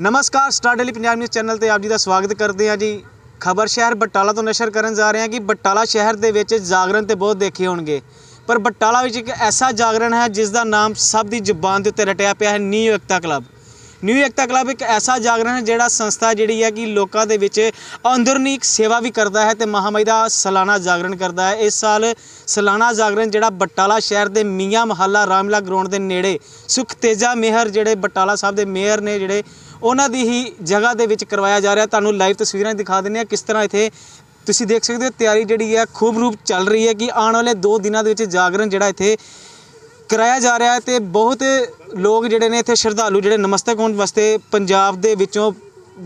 ਨਮਸਕਾਰ, Star Daily Punjab News channel ਤੇ ਆਪ ਜੀ ਦਾ ਸਵਾਗਤ ਕਰਦੇ ਹਾਂ ਜੀ। ਖਬਰ ਸ਼ਹਿਰ ਬਟਾਲਾ ਤੋਂ ਨਸ਼ਰ ਕਰਨ ਜਾ ਰਹੇ ਹਾਂ ਕਿ ਬਟਾਲਾ ਸ਼ਹਿਰ ਦੇ ਵਿੱਚ ਜਾਗਰਣ ਤੇ ਬਹੁਤ ਦੇਖੇ ਹੋਣਗੇ। ਪਰ ਬਟਾਲਾ ਵਿੱਚ ਇੱਕ ਐਸਾ ਜਾਗਰਣ ਹੈ ਜਿਸ ਦਾ ਨਾਮ ਸਭ ਦੀ ਜ਼ੁਬਾਨ ਦੇ ਉੱਤੇ ਰਟਿਆ ਪਿਆ ਹੈ New Ekta Club. New Ekta Club ਇੱਕ ਐਸਾ ਜਾਗਰਣ ਹੈ ਜਿਹੜਾ ਸੰਸਥਾ ਜਿਹੜੀ ਹੈ ਕਿ ਲੋਕਾਂ ਦੇ ਵਿੱਚ ਅੰਦਰੂਨੀ ਇੱਕ ਸੇਵਾ ਵੀ ਕਰਦਾ ਹੈ ਤੇ ਮਹਾਮਾਈ ਦਾ ਸਾਲਾਨਾ ਜਾਗਰਣ ਕਰਦਾ ਹੈ। ਇਸ ਸਾਲ ਸਾਲਾਨਾ ਜਾਗਰਣ ਜਿਹੜਾ ਬਟਾਲਾ ਸ਼ਹਿਰ ਦੇ ਮੀਆਂ ਮਹੱਲਾ ਰਾਮਲਾ ਗਰਾਊਂਡ ਦੇ ਨੇੜੇ ਸੁਖਤੇਜਾ ਤੇਜਾ ਜਿਹੜੇ ਬਟਾਲਾ ਸਾਹਿਬ ਦੇ ਮੇਅਰ ਨੇ, ਜਿਹੜੇ ਉਹਨਾਂ ਦੀ ਹੀ ਜਗ੍ਹਾ ਦੇ ਵਿੱਚ ਕਰਵਾਇਆ ਜਾ ਰਿਹਾ। ਤੁਹਾਨੂੰ ਲਾਈਵ ਤਸਵੀਰਾਂ ਦਿਖਾ ਦਿੰਦੇ ਆ ਕਿਸ ਤਰ੍ਹਾਂ ਇੱਥੇ ਤੁਸੀਂ ਦੇਖ ਸਕਦੇ ਹੋ ਤਿਆਰੀ ਜਿਹੜੀ ਹੈ, ਖੂਬ ਰੂਪ ਚੱਲ ਰਹੀ ਹੈ ਕਿ ਆਉਣ ਵਾਲੇ 2 ਦਿਨਾਂ ਦੇ ਵਿੱਚ ਜਾਗਰਣ ਜਿਹੜਾ ਇੱਥੇ ਕਰਾਇਆ ਜਾ ਰਿਹਾ ਹੈ ਤੇ ਬਹੁਤ ਲੋਕ ਜਿਹੜੇ ਨੇ ਇੱਥੇ ਸ਼ਰਧਾਲੂ ਜਿਹੜੇ ਨਮਸਤਕ ਹੋਣ ਵਾਸਤੇ ਪੰਜਾਬ ਦੇ ਵਿੱਚੋਂ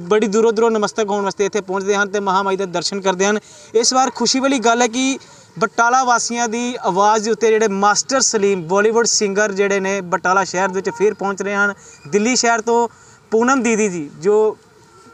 ਬੜੀ ਦੂਰੋਂ ਦੂਰੋਂ ਨਮਸਤਕ ਹੋਣ ਵਾਸਤੇ ਇੱਥੇ ਪਹੁੰਚਦੇ ਹਨ ਤੇ ਮਹਾਮਾਈ ਦੇ ਦਰਸ਼ਨ ਕਰਦੇ ਹਨ। ਇਸ ਵਾਰ ਖੁਸ਼ੀ ਵਾਲੀ ਗੱਲ ਹੈ ਕਿ ਬਟਾਲਾ ਵਾਸੀਆਂ ਦੀ ਆਵਾਜ਼ ਦੇ ਉੱਤੇ ਜਿਹੜੇ ਮਾਸਟਰ ਸਲੀਮ, ਬਾਲੀਵੁੱਡ ਸਿੰਗਰ ਜਿਹੜੇ ਨੇ ਬਟਾਲਾ ਸ਼ਹਿਰ ਦੇ ਵਿੱਚ ਫਿਰ ਪਹੁੰਚ ਰਹੇ ਹਨ। ਦਿੱਲੀ ਸ਼ਹਿਰ ਤੋਂ ਪੂਨਮ ਦੀਦੀ ਜੀ, ਜੋ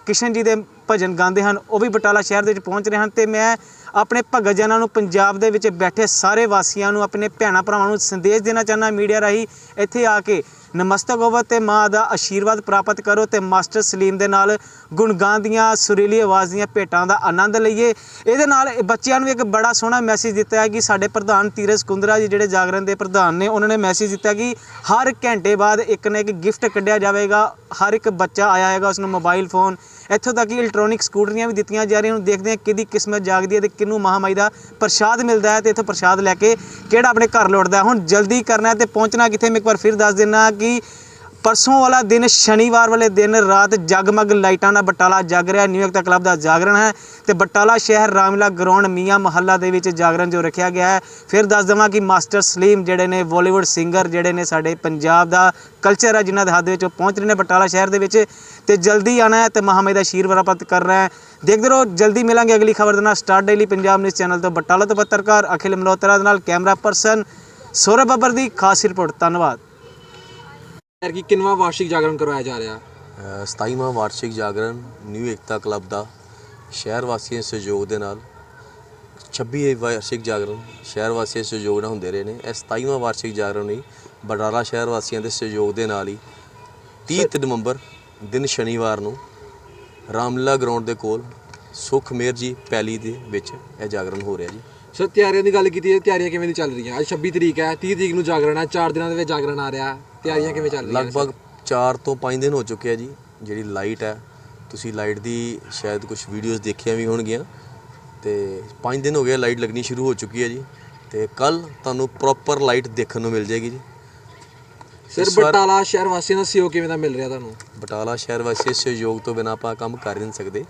ਕਿਸ਼ਨ ਜੀ ਦੇ ਭਜਨ ਗਾਉਂਦੇ ਹਨ, ਉਹ ਵੀ ਬਟਾਲਾ ਸ਼ਹਿਰ ਦੇ ਵਿੱਚ ਪਹੁੰਚ ਰਹੇ ਹਨ ਤੇ ਮੈਂ ਆਪਣੇ ਭਗਤ ਜਨਾਂ ਨੂੰ ਪੰਜਾਬ ਦੇ ਵਿੱਚ ਬੈਠੇ ਸਾਰੇ ਵਾਸੀਆਂ ਨੂੰ, ਆਪਣੇ ਭੈਣਾਂ ਭਰਾਵਾਂ ਨੂੰ ਸੰਦੇਸ਼ ਦੇਣਾ ਚਾਹੁੰਦਾ ਮੀਡੀਆ ਰਾਹੀਂ ਇੱਥੇ ਆ ਕੇ ਨਮਸਤਕ ਹੋਵੋ ਤੇ ਮਾਂ ਦਾ ਆਸ਼ੀਰਵਾਦ ਪ੍ਰਾਪਤ ਕਰੋ ਤੇ ਮਾਸਟਰ ਸਲੀਮ ਦੇ ਨਾਲ ਗੁਣਗਾਨ ਦੀਆਂ ਸੁਰੀਲੀ ਆਵਾਜ਼ ਦੀਆਂ ਭੇਟਾਂ ਦਾ ਆਨੰਦ ਲਈਏ। ਇਹਦੇ ਨਾਲ ਬੱਚਿਆਂ ਨੂੰ ਇੱਕ ਬੜਾ ਸੋਹਣਾ ਮੈਸੇਜ ਦਿੱਤਾ ਹੈ ਕਿ ਸਾਡੇ ਪ੍ਰਧਾਨ ਤੀਰਜ ਕੁੰਦਰਾ ਜੀ ਜਿਹੜੇ ਜਾਗਰਣ ਦੇ ਪ੍ਰਧਾਨ ਨੇ, ਉਹਨਾਂ ਨੇ ਮੈਸੇਜ ਦਿੱਤਾ ਕਿ ਹਰ ਘੰਟੇ ਬਾਅਦ ਇੱਕ ਨਾ ਇੱਕ ਗਿਫਟ ਕੱਢਿਆ ਜਾਵੇਗਾ, ਹਰ ਇੱਕ ਬੱਚਾ ਆਇਆ ਹੈਗਾ ਉਸ ਨੂੰ ਮੋਬਾਈਲ ਫੋਨ ਇੱਥੋਂ ਤੱਕ ਕਿ ਇਲੈਕਟ੍ਰੋਨਿਕ ਸਕੂਟਰੀਆਂ ਵੀ ਦਿੱਤੀਆਂ ਜਾ ਰਹੀਆਂ, ਹੁਣ ਦੇਖਦੇ ਹਾਂ ਕਿਹਦੀ ਕਿਸਮਤ ਜਾਗਦੀ ਹੈ ਤੇ ਕਿਹਨੂੰ ਮਹਾਮਾਈ ਦਾ ਪ੍ਰਸ਼ਾਦ ਮਿਲਦਾ ਹੈ ਤੇ ਇੱਥੋਂ ਪ੍ਰਸ਼ਾਦ ਲੈ ਕੇ ਕਿਹੜਾ ਆਪਣੇ ਘਰ ਲੁੱਟਦਾ ਹੁਣ ਜਲਦੀ ਕਰਨਾ ਹੈ ਤੇ ਪਹੁੰਚਣਾ ਕਿੱਥੇ? ਮੈਂ ਇੱਕ ਵਾਰ ਫਿਰ ਦੱਸ ਦਿੰਨਾ ਕਿ ਪਰਸੋਂ ਵਾਲਾ ਦਿਨ ਸ਼ਨੀਵਾਰ ਵਾਲੇ ਦਿਨ ਰਾਤ ਜਗਮਗ ਲਾਈਟਾਂ ਨਾਲ ਬਟਾਲਾ ਜਗ ਰਿਹਾ। ਨਿਊ ਏਕਤਾ ਕਲੱਬ ਦਾ ਜਾਗਰਣ ਹੈ ਤੇ ਬਟਾਲਾ ਸ਼ਹਿਰ ਰਾਮਲਾ ਗਰਾਊਂਡ ਮੀਆਂ ਮਹੱਲਾ ਦੇ ਵਿੱਚ ਜਾਗਰਣ ਜੋ ਰੱਖਿਆ ਗਿਆ ਹੈ। ਫਿਰ ਦੱਸ ਦਵਾਂ ਕਿ ਮਾਸਟਰ ਸਲੀਮ ਜਿਹੜੇ ਨੇ ਬਾਲੀਵੁੱਡ ਸਿੰਗਰ ਜਿਹੜੇ ਨੇ ਸਾਡੇ ਪੰਜਾਬ ਦਾ ਕਲਚਰ ਹੈ ਜਿਨ੍ਹਾਂ ਦੇ ਹੱਥ ਦੇ ਵਿੱਚ ਉਹ ਪਹੁੰਚ ਰਹੇ ਨੇ ਬਟਾਲਾ ਸ਼ਹਿਰ ਦੇ ਵਿੱਚ ਤੇ ਜਲਦੀ ਆਣਾ ਹੈ ਤੇ ਮਹਾਮਾਈ ਦਾ ਆਸ਼ੀਰਵਾਦ ਪ੍ਰਾਪਤ ਕਰਨਾ ਹੈ। ਦੇਖਦੇ ਰਹੋ, ਜਲਦੀ ਮਿਲਾਂਗੇ ਅਗਲੀ ਖਬਰ ਦੇ ਨਾਲ। Star Daily Punjab News channel ਤੋਂ ਬਟਾਲਾ ਤੋਂ ਪੱਤਰਕਾਰ ਅਖਿਲ ਮਲਹੋਤਰਾ ਦੇ ਨਾਲ। ਕੈਮਰਾ ਪਰਸਨ ਸੌਰਭ ਬੱਬਰ ਦੀ ਖਾਸ ਰਿਪੋਰਟ ਧੰਨਵਾਦ। ਯਾਰ ਕਿ ਕਿੰਨਵਾਂ ਵਾਰਸ਼ਿਕ ਜਾਗਰਣ ਕਰਵਾਇਆ ਜਾ ਰਿਹਾ? ਅ, 27ਵਾਂ ਵਾਰਸ਼ਿਕ ਜਾਗਰਣ ਨਿਊ ਏਕਤਾ ਕਲੱਬ ਦਾ ਸ਼ਹਿਰ ਵਾਸੀਆਂ ਦੇ ਸਹਿਯੋਗ ਦੇ ਨਾਲ 26 ਵਾਰਸ਼ਿਕ ਜਾਗਰਣ ਸ਼ਹਿਰ ਵਾਸੀਆਂ ਦੇ ਸਹਿਯੋਗ ਨਾਲ ਹੁੰਦੇ ਰਹੇ ਨੇ। ਇਹ 27ਵਾਂ ਵਾਰਸ਼ਿਕ ਜਾਗਰਣ ਨਹੀਂ ਬਟਾਲਾ ਸ਼ਹਿਰ ਵਾਸੀਆਂ ਦੇ ਸਹਿਯੋਗ ਦੇ ਨਾਲ ਹੀ 30 ਨਵੰਬਰ ਦਿਨ ਸ਼ਨੀਵਾਰ ਨੂੰ ਰਾਮਲਾ ਗਰਾਊਂਡ ਦੇ ਕੋਲ ਸੁਖ ਮੇਰ ਜੀ ਪੈਲੀ ਦੇ ਵਿੱਚ ਇਹ ਜਾਗਰਣ ਹੋ ਰਿਹਾ ਜੀ। ਸਰ ਤਿਆਰੀਆਂ ਦੀ ਗੱਲ ਕੀਤੀ ਹੈ ਤਿਆਰੀਆਂ ਕਿਵੇਂ ਦੀ ਚੱਲ ਰਹੀਆਂ? ਅੱਜ 26 ਤਰੀਕ ਹੈ 30 ਤਰੀਕ ਨੂੰ ਜਾਗਰਣ ਹੈ 4 ਦਿਨਾਂ ਦੇ ਵਿੱਚ ਜਾਗਰਣ ਆ ਰਿਹਾ ਤਿਆਰੀਆਂ ਕਿਵੇਂ ਚੱਲ ਰਹੀਆਂ? ਲਗਭਗ 4 ਤੋਂ 5 ਦਿਨ ਹੋ ਚੁੱਕੇ ਆ ਜੀ ਜਿਹੜੀ ਲਾਈਟ ਹੈ। ਤੁਸੀਂ ਲਾਈਟ ਦੀ ਸ਼ਾਇਦ ਕੁਝ ਵੀਡੀਓਜ਼ ਦੇਖੀਆਂ ਵੀ ਹੋਣਗੀਆਂ। ਤੇ 5 ਦਿਨ ਹੋ ਗਏ ਲਾਈਟ ਲੱਗਣੀ ਸ਼ੁਰੂ ਹੋ ਚੁੱਕੀ ਹੈ ਜੀ। ਤੇ ਕੱਲ ਤੁਹਾਨੂੰ ਪ੍ਰੋਪਰ ਲਾਈਟ ਦੇਖਣ ਨੂੰ ਮਿਲ ਜਾਏਗੀ ਜੀ। ਸਰ ਬਟਾਲਾ ਸ਼ਹਿਰ ਵਾਸੀਆਂ ਦਾ ਸਹਿਯੋਗ ਕਿਵੇਂ ਦਾ ਮਿਲ ਰਿਹਾ ਤੁਹਾਨੂੰ? ਬਟਾਲਾ ਸ਼ਹਿਰ ਵਾਸੀ ਸਹਿਯੋਗ ਤੋਂ ਬਿਨਾਂ ਆਪਾਂ ਕੰਮ ਕਰ ਨਹੀਂ ਸਕਦੇ।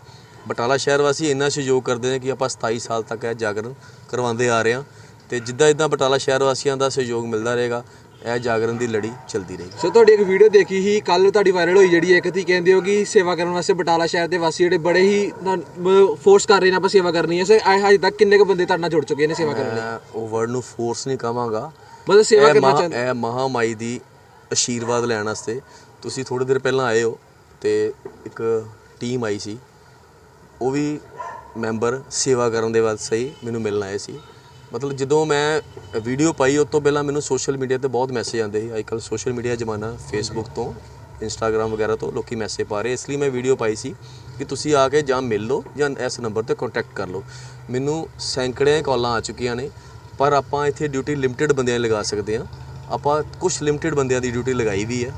ਬਟਾਲਾ ਸ਼ਹਿਰ ਵਾਸੀ ਇੰਨਾ ਸਹਿਯੋਗ ਕਰਦੇ ਨੇ ਕਿ ਆਪਾਂ 27 ਸਾਲ ਤੱਕ ਇਹ ਜਾਗਰਣ ਕਰਵਾਉਂਦੇ ਆ ਰਹੇ ਹਾਂ ਤੇ ਜਿੱਦਾਂ ਜਿੱਦਾਂ ਬਟਾਲਾ ਸ਼ਹਿਰ ਵਾਸੀਆਂ ਦਾ ਸਹਿਯੋਗ ਮਿਲਦਾ ਰਹੇਗਾ ਇਹ ਜਾਗਰਣ ਦੀ ਲੜੀ ਚੱਲਦੀ ਰਹੇਗੀ। ਸਰ ਤੁਹਾਡੀ ਇੱਕ ਵੀਡੀਓ ਦੇਖੀ ਸੀ ਕੱਲ ਤੁਹਾਡੀ ਵਾਇਰਲ ਹੋਈ ਜਿਹੜੀ ਇੱਕ ਤੀ ਕਹਿੰਦੇ ਹੋ ਕਿ ਸੇਵਾ ਕਰਨ ਵਾਸਤੇ ਬਟਾਲਾ ਸ਼ਹਿਰ ਦੇ ਵਾਸੀ ਜਿਹੜੇ ਬੜੇ ਹੀ ਫੋਰਸ ਕਰ ਰਹੇ ਨੇ ਆਪਾਂ ਸੇਵਾ ਕਰਨੀ ਹੈ। ਇਹ ਹਜੇ ਤੱਕ ਕਿੰਨੇ ਕੁ ਬੰਦੇ ਤੁਹਾਡੇ ਨਾਲ ਜੁੜ ਚੁੱਕੇ ਨੇ ਸੇਵਾ ਕਰਨ ਲਈ? ਉਹ ਵਰਡ ਨੂੰ ਫੋਰਸ ਨਹੀਂ ਕਵਾਂਗਾ ਮਤਲਬ ਸੇਵਾ ਕਰਨਾ ਚਾਹੁੰਦੇ ਇਹ ਮਹਾਮਾਈ ਦੀ ਆਸ਼ੀਰਵਾਦ ਲੈਣ ਵਾਸਤੇ ਤੁਸੀਂ ਥੋੜੀ ਦੇਰ ਪਹਿਲਾਂ ਆਏ ਹੋ ਤੇ ਇੱਕ ਟੀਮ ਆਈ ਸੀ। ਉਹ ਵੀ ਮੈਂਬਰ ਸੇਵਾ ਕਰਨ ਦੇ ਵਾਸਤੇ ਹੀ ਮੈਨੂੰ ਮਿਲਣ ਆਏ ਸੀ। ਮਤਲਬ ਜਦੋਂ ਮੈਂ ਵੀਡੀਓ ਪਾਈ, ਉਸ ਤੋਂ ਪਹਿਲਾਂ ਮੈਨੂੰ ਸੋਸ਼ਲ ਮੀਡੀਆ ਤੇ ਬਹੁਤ ਮੈਸੇਜ ਆਉਂਦੇ ਸੀ। ਅੱਜਕੱਲ ਸੋਸ਼ਲ ਮੀਡੀਆ ਜ਼ਮਾਨਾ ਫੇਸਬੁੱਕ ਤੋਂ ਇੰਸਟਾਗ੍ਰam ਵਗੈਰਾ ਤੋਂ ਲੋਕੀ ਮੈਸੇਜ ਪਾ ਰਹੇ। ਇਸ ਲਈ ਮੈਂ ਵੀਡੀਓ ਪਾਈ ਸੀ ਕਿ ਤੁਸੀਂ ਆ ਕੇ ਜਾਂ ਮਿਲ ਲਓ ਜਾਂ ਇਸ ਨੰਬਰ ਤੇ ਕੰਟੈਕਟ ਕਰ ਲਓ। ਮੈਨੂੰ ਸੈਂਕੜੇ ਕਾਲਾਂ ਆ ਚੁੱਕੀਆਂ ਨੇ, ਪਰ ਆਪਾਂ ਇੱਥੇ ਡਿਊਟੀ ਲਿਮਟਿਡ ਬੰਦਿਆਂ ਲਗਾ ਸਕਦੇ ਹਾਂ। ਆਪਾਂ ਕੁਝ ਲਿਮਟਿਡ ਬੰਦਿਆਂ ਦੀ ਡਿਊਟੀ ਲਗਾਈ ਵੀ ਹੈ,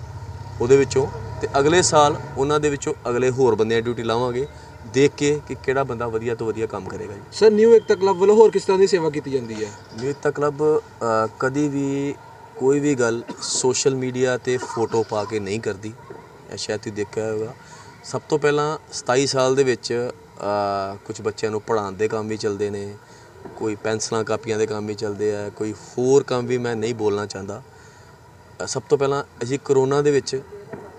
ਉਹਦੇ ਵਿੱਚੋਂ ਤੇ ਅਗਲੇ ਸਾਲ ਉਹਨਾਂ ਦੇ ਵਿੱਚੋਂ ਅਗਲੇ ਹੋਰ ਬੰਦਿਆਂ ਦੀ ਡਿਊਟੀ ਲਾਵਾਂਗੇ। ਦੇਖ ਕੇ ਕਿ ਕਿਹੜਾ ਬੰਦਾ ਵਧੀਆ ਤੋਂ ਵਧੀਆ ਕੰਮ ਕਰੇਗਾ ਜੀ। ਸਰ ਨਿਊ ਏਕਤਾ ਕਲੱਬ ਵੱਲੋਂ ਹੋਰ ਕਿਸ ਤਰ੍ਹਾਂ ਦੀ ਸੇਵਾ ਕੀਤੀ ਜਾਂਦੀ ਹੈ? ਨਿਊਤਾ ਕਲੱਬ ਅ, ਕਦੀ ਵੀ ਕੋਈ ਵੀ ਗੱਲ ਸੋਸ਼ਲ ਮੀਡੀਆ ਤੇ ਫੋਟੋ ਪਾ ਕੇ ਨਹੀਂ ਕਰਦੀ। ਇਹ ਸ਼ਾਇਦ ਤੁਸੀਂ ਦੇਖਿਆ ਹੋਵੇਗਾ ਸਭ ਤੋਂ ਪਹਿਲਾਂ 27 ਸਾਲ ਦੇ ਵਿੱਚ ਕੁਝ ਬੱਚਿਆਂ ਨੂੰ ਪੜ੍ਹਾਉਣ ਦੇ ਕੰਮ ਵੀ ਚੱਲਦੇ ਨੇ। ਕੋਈ ਪੈਨਸਲਾਂ ਕਾਪੀਆਂ ਦੇ ਕੰਮ ਵੀ ਚੱਲਦੇ ਆ। ਕੋਈ ਹੋਰ ਕੰਮ ਵੀ ਮੈਂ ਨਹੀਂ ਬੋਲਣਾ ਚਾਹੁੰਦਾ। ਅ, ਸਭ ਤੋਂ ਪਹਿਲਾਂ ਅਸੀਂ ਕਰੋਨਾ ਦੇ ਵਿੱਚ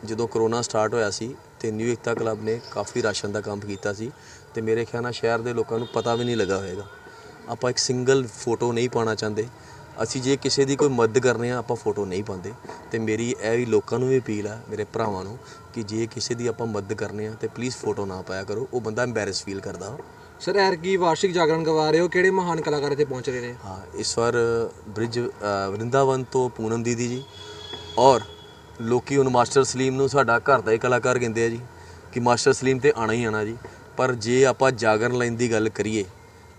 ਜਦੋਂ ਕਰੋਨਾ ਸਟਾਰਟ ਹੋਇਆ ਸੀ ਤੇ ਨਿਊ ਏਕਤਾ ਕਲੱਬ ਨੇ ਕਾਫੀ ਰਾਸ਼ਨ ਦਾ ਕੰਮ ਕੀਤਾ ਸੀ ਤੇ ਮੇਰੇ ਖਿਆਲ ਨਾਲ ਸ਼ਹਿਰ ਦੇ ਲੋਕਾਂ ਨੂੰ ਪਤਾ ਵੀ ਨਹੀਂ ਲੱਗਾ ਹੋਵੇਗਾ। ਆਪਾਂ ਇੱਕ ਸਿੰਗਲ ਫੋਟੋ ਨਹੀਂ ਪਾਉਣਾ ਚਾਹੁੰਦੇ। ਅਸੀਂ ਜੇ ਕਿਸੇ ਦੀ ਕੋਈ ਮਦਦ ਕਰਨੀ ਆ ਆਪਾਂ ਫੋਟੋ ਨਹੀਂ ਪਾਉਂਦੇ। ਤੇ ਮੇਰੀ ਇਹ ਵੀ ਲੋਕਾਂ ਨੂੰ ਵੀ ਅਪੀਲ ਆ ਮੇਰੇ ਭਰਾਵਾਂ ਨੂੰ ਕਿ ਜੇ ਕਿਸੇ ਦੀ ਆਪਾਂ ਮਦਦ ਕਰਨੀ ਆ ਤੇ ਪਲੀਜ਼ ਫੋਟੋ ਨਾ ਪਾਇਆ ਕਰੋ। ਉਹ ਬੰਦਾ ਐਮਬੈਰਸ ਫੀਲ ਕਰਦਾ। ਸਰ ਐਰ ਕੀ ਵਾਰਸ਼ਿਕ ਜਾਗਰਣ ਕਰਵਾ ਰਹੇ ਹੋ। ਕਿਹੜੇ ਮਹਾਨ ਕਲਾਕਾਰ ਇੱਥੇ ਪਹੁੰਚ ਰਹੇ ਨੇ? ਹਾਂ ਇਸ ਵਾਰ ਬ੍ਰਿਜ ਵਰਿੰਦਾਵਨ ਤੋਂ ਪੂਨਮ ਦੀਦੀ ਜੀ ਔਰ ਲੋਕੀ ਹੁਣ ਮਾਸਟਰ ਸਲੀਮ ਨੂੰ ਸਾਡਾ ਘਰ ਦਾ ਹੀ ਕਲਾਕਾਰ ਕਹਿੰਦੇ ਆ ਜੀ ਕਿ ਮਾਸਟਰ ਸਲੀਮ ਤੇ ਆਣਾ ਹੀ ਆਣਾ ਜੀ। ਪਰ ਜੇ ਆਪਾਂ ਜਾਗਰਨ ਲਾਈਨ ਦੀ ਗੱਲ ਕਰੀਏ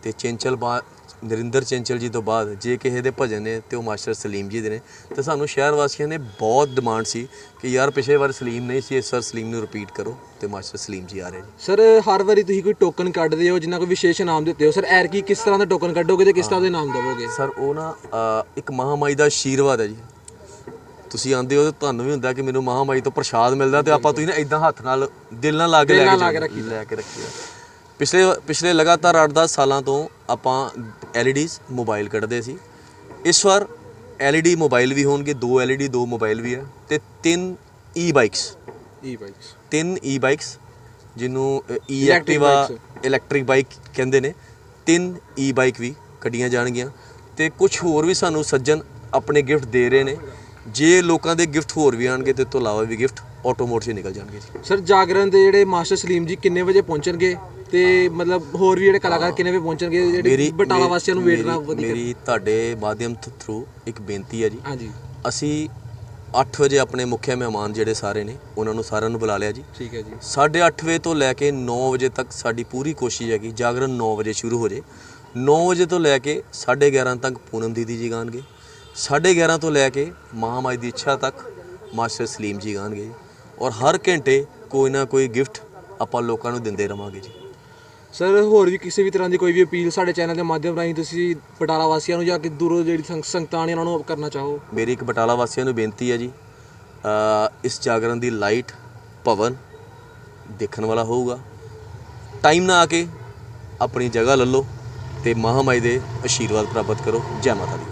ਤੇ ਚੰਚਲ ਬਾ ਨਰਿੰਦਰ ਚੰਚਲ ਜੀ ਤੋਂ ਬਾਅਦ ਜੇ ਕਿਸੇ ਦੇ ਭਜਨ ਨੇ ਤੇ ਉਹ ਮਾਸਟਰ ਸਲੀਮ ਜੀ ਦੇ ਨੇ। ਤੇ ਸਾਨੂੰ ਸ਼ਹਿਰ ਵਾਸੀਆਂ ਨੇ ਬਹੁਤ ਡਿਮਾਂਡ ਸੀ ਕਿ ਯਾਰ ਪਿਛਲੇ ਵਾਰ ਸਲੀਮ ਨਹੀਂ ਸੀ ਇਸ ਵਾਰ ਸਲੀਮ ਨੂੰ ਰਿਪੀਟ ਕਰੋ ਤੇ ਮਾਸਟਰ ਸਲੀਮ ਜੀ ਆ ਰਹੇ ਜੀ। ਸਰ ਹਰ ਵਾਰੀ ਤੁਸੀਂ ਕੋਈ ਟੋਕਨ ਕੱਢਦੇ ਹੋ ਜਿੰਨਾ ਕੋਈ ਵਿਸ਼ੇਸ਼ ਇਨਾਮ ਦਿੱਤੇ ਹੋ ਸਰ ਐਰ ਕੀ ਕਿਸ ਤਰ੍ਹਾਂ ਦਾ ਟੋਕਨ ਕੱਢੋਗੇ ਤੇ ਕਿਸ ਤਰ੍ਹਾਂ ਦੇ ਇਨਾਮ ਦੇਵੋਗੇ? ਸਰ ਉਹ ਨਾ ਇੱਕ ਮਹਾਮਾਈ ਦਾ ਆਸ਼ੀਰਵਾਦ ਹੈ ਜੀ। ਤੁਸੀਂ ਆਂਦੇ ਹੋ ਤੇ ਤੁਹਾਨੂੰ ਵੀ ਹੁੰਦਾ ਕਿ ਮੈਨੂੰ ਮਹਾਮਾਈ ਤੋਂ ਪ੍ਰਸ਼ਾਦ ਮਿਲਦਾ ਤੇ ਆਪਾਂ ਤੁਸੀਂ ਨਾ ਇਦਾਂ ਹੱਥ ਨਾਲ ਦਿਲ ਨਾਲ ਲਾ ਕੇ ਲੈ ਕੇ ਲਾ ਕੇ ਰੱਖੀਦਾ। ਪਿਛਲੇ ਪਿਛਲੇ ਲਗਾਤਾਰ 8-10 ਸਾਲਾਂ ਤੋਂ ਆਪਾਂ LEDs ਮੋਬਾਈਲ ਕੱਢਦੇ ਸੀ। ਇਸ ਵਾਰ LED ਮੋਬਾਈਲ ਵੀ ਹੋਣਗੇ ਦੋ LED ਦੋ ਮੋਬਾਈਲ ਵੀ ਹੈ ਤੇ ਤਿੰਨ ਈ ਬਾਈਕਸ ਈ ਬਾਈਕਸ ਤਿੰਨ ਈ ਬਾਈਕਸ ਜਿਹਨੂੰ ਈ ਐਕਟਿਵਾ। ਇਲੈਕਟ੍ਰਿਕ ਬਾਈਕ ਕਹਿੰਦੇ ਨੇ। ਤਿੰਨ ਈ ਬਾਈਕ ਵੀ ਕੱਢੀਆਂ ਜਾਣਗੀਆਂ ਤੇ ਕੁਝ ਹੋਰ ਵੀ ਸਾਨੂੰ ਸੱਜਣ ਆਪਣੇ ਗਿਫਟ ਦੇ ਰਹੇ ਨੇ। ਜੇ ਲੋਕਾਂ ਦੇ ਗਿਫਟ ਹੋਰ ਵੀ ਆਣਗੇ ਤੇ ਤੋਂ ਇਲਾਵਾ ਵੀ ਗਿਫਟ ਆਟੋਮੋਟ 'ਚ ਨਿਕਲ ਜਾਣਗੇ ਜੀ। ਸਰ ਜਾਗਰਣ ਦੇ ਜਿਹੜੇ ਮਾਸਟਰ ਸਲੀਮ ਜੀ ਕਿੰਨੇ ਵਜੇ ਪਹੁੰਚਣਗੇ? ਤੇ ਮਤਲਬ ਹੋਰ ਵੀ ਜਿਹੜੇ ਕਲਾਕਾਰ ਕਿੰਨੇ ਵਜੇ ਪਹੁੰਚਣਗੇ? ਜਿਹੜੇ ਬਟਾਲਾ ਵਾਸੀਆਂ ਨੂੰ ਵੇਟ ਮੇਰੀ- ਨਾ ਵਧੀਆ। ਮੇਰੀ ਤੁਹਾਡੇ ਮਾਧਿਅਮ ਥਰੂ ਇੱਕ ਬੇਨਤੀ ਹੈ ਜੀ। ਹਾਂਜੀ। ਅਸੀਂ 8 ਵਜੇ ਆਪਣੇ ਮੁੱਖ ਮਹਿਮਾਨ ਜਿਹੜੇ ਸਾਰੇ ਨੇ ਉਹਨਾਂ ਨੂੰ ਸਾਰਿਆਂ ਨੂੰ ਬੁਲਾ ਲਿਆ ਜੀ। ਠੀਕ ਹੈ ਜੀ। 8:30 ਵਜੇ ਤੋਂ ਲੈ ਕੇ 9 ਵਜੇ ਤੱਕ ਸਾਡੀ ਪੂਰੀ ਕੋਸ਼ਿਸ਼ ਹੈ ਕਿ ਜਾਗਰਣ 9 ਵਜੇ ਸ਼ੁਰੂ ਹੋ ਜੇ। 9 ਵਜੇ ਤੋਂ ਲੈ ਕੇ 11:30 ਤੱਕ ਪੂਨਮ ਦੀਦੀ ਜੀ ਗਾਣਗੇ। 11:30 ਤੋਂ ਲੈ ਕੇ ਮਹਾਮਾਈ ਦੀ ਇੱਛਾ ਤੱਕ ਮਾਸਟਰ ਸਲੀਮ ਜੀ ਗਾਣਗੇ ਔਰ ਹਰ ਘੰਟੇ ਕੋਈ ਨਾ ਕੋਈ ਗਿਫਟ ਆਪਾਂ ਲੋਕਾਂ ਨੂੰ ਦਿੰਦੇ ਰਵਾਂਗੇ ਜੀ। ਸਰ ਹੋਰ ਵੀ ਕਿਸੇ ਵੀ ਤਰ੍ਹਾਂ ਦੀ ਕੋਈ ਵੀ ਅਪੀਲ ਸਾਡੇ ਚੈਨਲ ਦੇ ਮਾਧਿਅਮ ਰਾਹੀਂ ਤੁਸੀਂ ਬਟਾਲਾ ਵਾਸੀਆਂ ਨੂੰ ਜਾਂ ਕਿ ਦੂਰੋਂ ਜਿਹੜੀ ਸੰਗ- ਸੰਗਤਾਂ ਨੇ ਉਹਨਾਂ ਨੂੰ ਕਰਨਾ ਚਾਹੋ? ਮੇਰੀ ਇੱਕ ਬਟਾਲਾ ਵਾਸੀਆਂ ਨੂੰ ਬੇਨਤੀ ਹੈ ਜੀ ਇਸ ਜਾਗਰਣ ਦੀ ਲਾਈਟ ਭਵਨ ਦੇਖਣ ਵਾਲਾ ਹੋਊਗਾ। ਟਾਈਮ ਨਾ ਆ ਕੇ ਆਪਣੀ ਜਗ੍ਹਾ ਲੈ ਲਓ ਤੇ ਮਹਾਮਾਈ ਦੇ ਆਸ਼ੀਰਵਾਦ ਪ੍ਰਾਪਤ ਕਰੋ। ਜੈ ਮਾਤਾ ਦੀ।